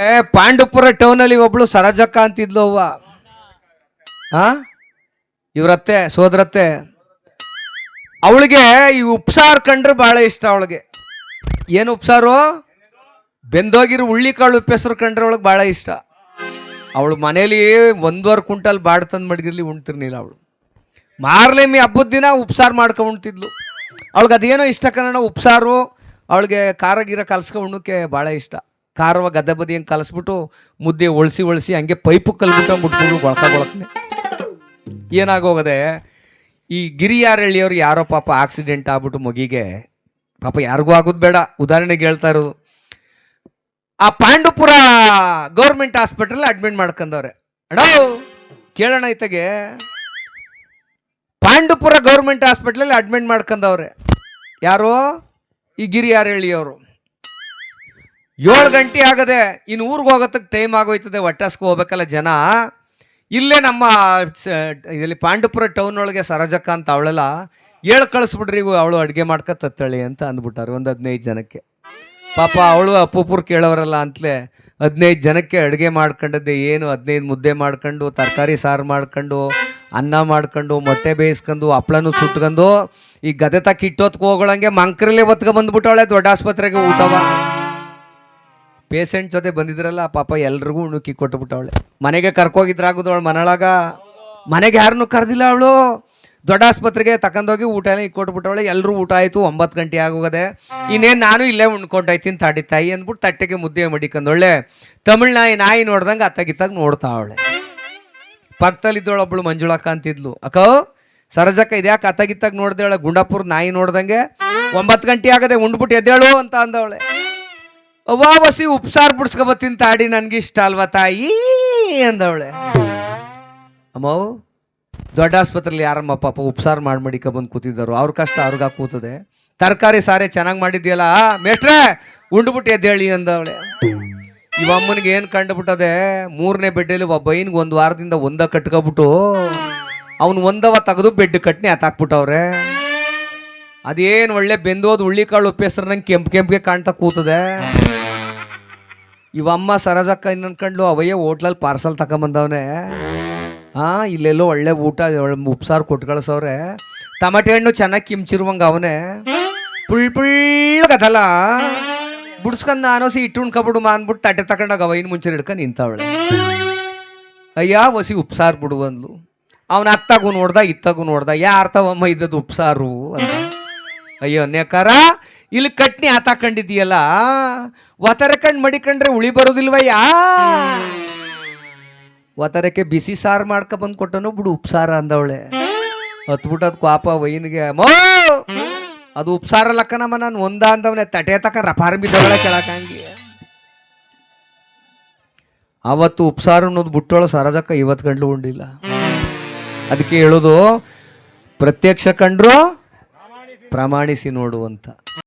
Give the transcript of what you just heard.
ಏ, ಪಾಂಡುಪುರ ಟೌನಲ್ಲಿ ಒಬ್ಳು ಸರಜಕ್ಕ ಅಂತಿದ್ಲು ಅವ್ವ. ಹಾ ಇವ್ರತ್ತೆ, ಸೋದರತ್ತೆ. ಅವಳಿಗೆ ಈ ಉಪ್ಸಾರು ಕಂಡ್ರೆ ಭಾಳ ಇಷ್ಟ ಅವಳಿಗೆ. ಏನು ಉಪ್ಸಾರು? ಬೆಂದೋಗಿರೋ ಉಳ್ಳಿಕಾಳು ಉಪ್ಪೆಸರು ಕಂಡ್ರೆ ಅವಳಿಗೆ ಭಾಳ ಇಷ್ಟ. ಅವಳು ಮನೇಲಿ ಒಂದೂವರೆ ಕುಂಟಲ್ ಬಾಡ್ ತಂದು ಮಡಗಿರ್ಲಿ ಉಣ್ತಿರ್ಲಿಲ್ಲ ಅವಳು. ಮಾರ್ಲೆಮ್ಮಿ ಹಬ್ಬದ ದಿನ ಉಪ್ಸಾರು ಮಾಡ್ಕೊಂಡು ಉಣ್ತಿದ್ಲು. ಅವಳಿಗೆ ಅದೇನೋ ಇಷ್ಟ ಕಣ ಉಪ್ಸಾರು. ಅವಳಿಗೆ ಖಾರ ಗೀರ ಕಲ್ಸ್ಕೊಂಡು ಉಣ್ಣಕ್ಕೆ ಭಾಳ ಇಷ್ಟ. ಖಾರವ ಗದ್ದೆ ಬದಿ ಹಂಗೆ ಕಲಿಸ್ಬಿಟ್ಟು ಮುದ್ದೆ ಒಳಸಿ ಒಳಸಿ ಹಂಗೆ ಪೈಪು ಕಲ್ಬಿಟ್ಟು ಮುಟ್ಬಿಟ್ಟು ಗೊಳಕ ಗೊಳಕನೆ. ಏನಾಗೋಗದೆ, ಈ ಗಿರಿಯಾರಳ್ಳಿಯವ್ರು ಯಾರೋ ಪಾಪ ಆಕ್ಸಿಡೆಂಟ್ ಆಗ್ಬಿಟ್ಟು ಮಗಿಗೆ, ಪಾಪ ಯಾರಿಗೂ ಆಗೋದು ಬೇಡ. ಉದಾಹರಣೆಗೆ ಹೇಳ್ತಾ ಇರೋದು, ಆ ಪಾಂಡುಪುರ ಗೌರ್ಮೆಂಟ್ ಹಾಸ್ಪಿಟಲ್ ಅಡ್ಮಿಟ್ ಮಾಡ್ಕೊಂಡವ್ರೆ ಅಡೋ, ಕೇಳೋಣ ಇತ್ತಗೆ ಪಾಂಡುಪುರ ಗೌರ್ಮೆಂಟ್ ಹಾಸ್ಪಿಟ್ಲಲ್ಲಿ ಅಡ್ಮಿಟ್ ಮಾಡ್ಕೊಂಡವ್ರೆ ಯಾರು? ಈ ಗಿರಿಯಾರಳ್ಳಿಯವರು. ಏಳು ಗಂಟೆ ಆಗದೆ ಇನ್ನು ಊರಿಗೆ ಹೋಗೋದಕ್ಕೆ ಟೈಮ್ ಆಗೋಯ್ತದೆ ಒಟ್ಟಾಸ್ಕೊ ಹೋಗ್ಬೇಕಲ್ಲ ಜನ. ಇಲ್ಲೇ ನಮ್ಮ ಇಲ್ಲಿ ಪಾಂಡುಪುರ ಟೌನ್ ಒಳಗೆ ಸರೋಜಕ್ಕ ಅಂತ ಅವಳೆಲ್ಲ, ಹೇಳಿ ಕಳಿಸ್ಬಿಡ್ರಿ ಅವಳು ಅಡುಗೆ ಮಾಡ್ಕೊತತ್ತಳಿ ಅಂತ ಅಂದ್ಬಿಟ್ಟಾರೆ ಒಂದು ಹದಿನೈದು ಜನಕ್ಕೆ. ಪಾಪ ಅವಳು ಅಪ್ಪುಪುರ್ ಕೇಳೋರಲ್ಲ ಅಂತಲೇ ಹದಿನೈದು ಜನಕ್ಕೆ ಅಡುಗೆ ಮಾಡ್ಕೊಂಡದ್ದೆ ಏನು? ಹದಿನೈದು ಮುದ್ದೆ ಮಾಡ್ಕೊಂಡು, ತರಕಾರಿ, ಸಾರು ಮಾಡ್ಕೊಂಡು, ಅನ್ನ ಮಾಡ್ಕೊಂಡು, ಮೊಟ್ಟೆ ಬೇಯಿಸ್ಕೊಂಡು, ಹಪ್ಳನೂ ಸುಟ್ಕೊಂಡು, ಈ ಗದೆ ತಕ್ಕ ಇಟ್ಟೊತ್ಗೆ ಹೋಗೋಳಂಗೆ ಮಂಕ್ರಲ್ಲೇ ಒತ್ಕೊ ದೊಡ್ಡ ಆಸ್ಪತ್ರೆಗೆ ಊಟವ. ಪೇಷಂಟ್ ಜೊತೆ ಬಂದಿದ್ರಲ್ಲ ಪಾಪ ಎಲ್ರಿಗೂ ಉಣುಕಿ ಕೊಟ್ಟುಬಿಟ್ಟವಳೆ. ಮನೆಗೆ ಕರ್ಕೋಗಿದ್ರಾಗುದವಳು ಮನೊಳಗ. ಮನೆಗೆ ಯಾರನ್ನೂ ಕರೆದಿಲ್ಲ ಅವಳು. ದೊಡ್ಡ ಆಸ್ಪತ್ರೆಗೆ ತಕೊಂಡೋಗಿ ಊಟ ಎಲ್ಲ ಇಕ್ಕೊಟ್ಬಿಟ್ಟವಳೆ. ಎಲ್ಲರೂ ಊಟ ಆಯಿತು, ಒಂಬತ್ತು ಗಂಟೆ ಆಗೋಗದೆ. ಇನ್ನೇನು ನಾನು ಇಲ್ಲೇ ಉಣ್ಕೊಂಡಾಯ್ತೀನಿ ತಾಡಿ ತಾಯಿ ಅಂದ್ಬಿಟ್ಟು ತಟ್ಟೆಗೆ ಮುದ್ದೆ ಮಡಿಕೊಂಡೊಳ್ಳೆ ತಮಿಳು ನಾಯಿ ನಾಯಿ ನೋಡ್ದಂಗೆ ಅತ್ತಾಗಿತ್ತಾಗ ನೋಡ್ತಾ ಅವಳೆ. ಪಕ್ಕದಲ್ಲಿದ್ದವಳೊಬ್ಳು ಮಂಜುಳಕ್ಕ ಅಂತಿದ್ಲು. ಅಕ್ಕ, ಸರಜಕ್ಕ, ಇದ್ಯಾಕೆ ಅತ್ತಾಗಿತ್ತಾಗ ನೋಡ್ದೇಳೆ ಗುಂಡಾಪುರ ನಾಯಿ ನೋಡ್ದಂಗೆ. ಒಂಬತ್ತು ಗಂಟೆ ಆಗದೆ ಉಂಡ್ಬಿಟ್ಟು ಎದ್ದೇಳು ಅಂತ ಅಂದವಳೆ. ಅವ್ವ ಉಪ್ಸಾರ್ ಉಪ್ಸಾರು ತಿಂತ ತಾಡಿ ನನಗೆ ಇಷ್ಟ ಅಲ್ವಾ ತಾಯಿ? ಅಂದವಳೆ. ಅಮ್ಮವು ದೊಡ್ಡ ಆಸ್ಪತ್ರೆಯಲ್ಲಿ ಯಾರಮ್ಮ ಪಾಪ ಉಪ್ಸಾರು ಮಾಡಿ ಮಡಿಕ ಬಂದು ಕೂತಿದ್ದರು. ಅವ್ರ ಕಷ್ಟ ಅವ್ರಿಗೆ ಕೂತದೆ ತರಕಾರಿ ಸಾರೆ ಚೆನ್ನಾಗಿ ಮಾಡಿದ್ಯಲ್ಲ? ಮೇಷ್ಟ್ರೆ, ಉಂಡ್ಬಿಟ್ಟು ಎದ್ದೇಳಿ ಅಂದವಳೆ. ಇವಮ್ಮನಿಗೆ ಏನು ಕಂಡುಬಿಟ್ಟದೆ? ಮೂರನೇ ಬೆಡ್ಡಲ್ಲಿ ಒಬ್ಬ ಬೈನ್ಗೆ ಒಂದು ವಾರದಿಂದ ಒಂದ ಕಟ್ಕೊಬಿಟ್ಟು ಅವನು ಒಂದವ ತೆಗೆದು ಬೆಡ್ ಕಟ್ನಿ ಹತ್ತಾಕ್ಬಿಟ್ಟವ್ರೆ ಅದೇನು ಒಳ್ಳೆ ಬೆಂದೋದು ಹುಳ್ಳಿಕಾಳು ಉಪ್ಪೇಸ್ರ ನಂಗೆ ಕೆಂಪು ಕೆಂಪಿಗೆ ಕಾಣ್ತಾ ಕೂತದೆ. ಇವಮ್ಮ ಸರಜಕ್ಕ ಇನ್ನನ್ಕಂಡ್ಲು ಅವಯ್ಯ ಹೋಟ್ಲಲ್ಲಿ ಪಾರ್ಸಲ್ ತಗೊಂಬಂದವನೆ ಹಾ ಇಲ್ಲೆಲ್ಲೋ ಒಳ್ಳೆ ಊಟ ಉಪ್ಸಾರು ಕೊಟ್ಟು ಕಳಿಸವ್ರೆ. ಟಮಾಟೆ ಹಣ್ಣು ಚೆನ್ನಾಗಿ ಕಿಮ್ಚಿರುವಂಗ ಅವನೇ. ಪುಳ್ ಪುಳ್ಳಗದಲ್ಲ ಬುಡ್ಸ್ಕೊಂಡ್ ನಾನು ಸಿ ಇಟ್ಟು ಉಣ್ಕೊಬಿಡು ಅಂದ್ಬಿಟ್ಟು ತಟ್ಟೆ ತಗೊಂಡಾಗ ಇನ್ನು ಮುಂಚೆ ಹಿಡ್ಕೊಂಡು ನಿಂತವಳೆ. ಅಯ್ಯ, ಒಸಿ ಉಪ್ಸಾರು ಬಿಡು ಅಂದ್ಲು. ಅವನ ಅತ್ತಾಗೂ ನೋಡ್ದ, ಇತ್ತಾಗೂ ನೋಡ್ದ ಯಾರ್ತವಮ್ಮ ಇದ್ದದ್ದು ಉಪ್ಸಾರು ಅಂತ. ಅಯ್ಯೋ, ನೇಕಾರ, ಇಲ್ಲಿ ಕಟ್ನಿ ಆತಾಕೊಂಡಿದ್ದೀಯಲ್ಲ ಒತರಕಂಡ್ ಮಡಿಕೊಂಡ್ರೆ ಉಳಿ ಬರೋದಿಲ್ವಯ್ಯ? ಒತರಕ್ಕೆ ಬಿಸಿ ಸಾರು ಮಾಡ್ಕೊ ಬಂದು ಕೊಟ್ಟನು ಬಿಡು, ಉಪ್ಸಾರ ಅಂದವಳೆ. ಹತ್ಬಿಟ್ಟದ್ ಕ್ವಾಪ ವೈನ್ಗೆ ಮೋ ಅದು ಉಪ್ಸಾರ ಲಕ್ಕನಮ್ಮ, ನಾನು ಒಂದ ಅಂದವನೆ, ತಟೆ ತಕ ರಫಾರ್ ಬಿದ್ದವಳೆ ಕೆಳಕಂಗಿ ಅವತ್ತು ಉಪ್ಸಾರು ಅನ್ನೋದು ಬಿಟ್ಟೋಳ ಸರಜಕ್ಕ ಇವತ್ತು ಗಂಟ್ಲು ಉಂಡಿಲ್ಲ. ಅದಕ್ಕೆ ಹೇಳೋದು, ಪ್ರತ್ಯಕ್ಷ ಕಂಡ್ರು ಪ್ರಮಾಣಿಸಿ ನೋಡು ಅಂತ.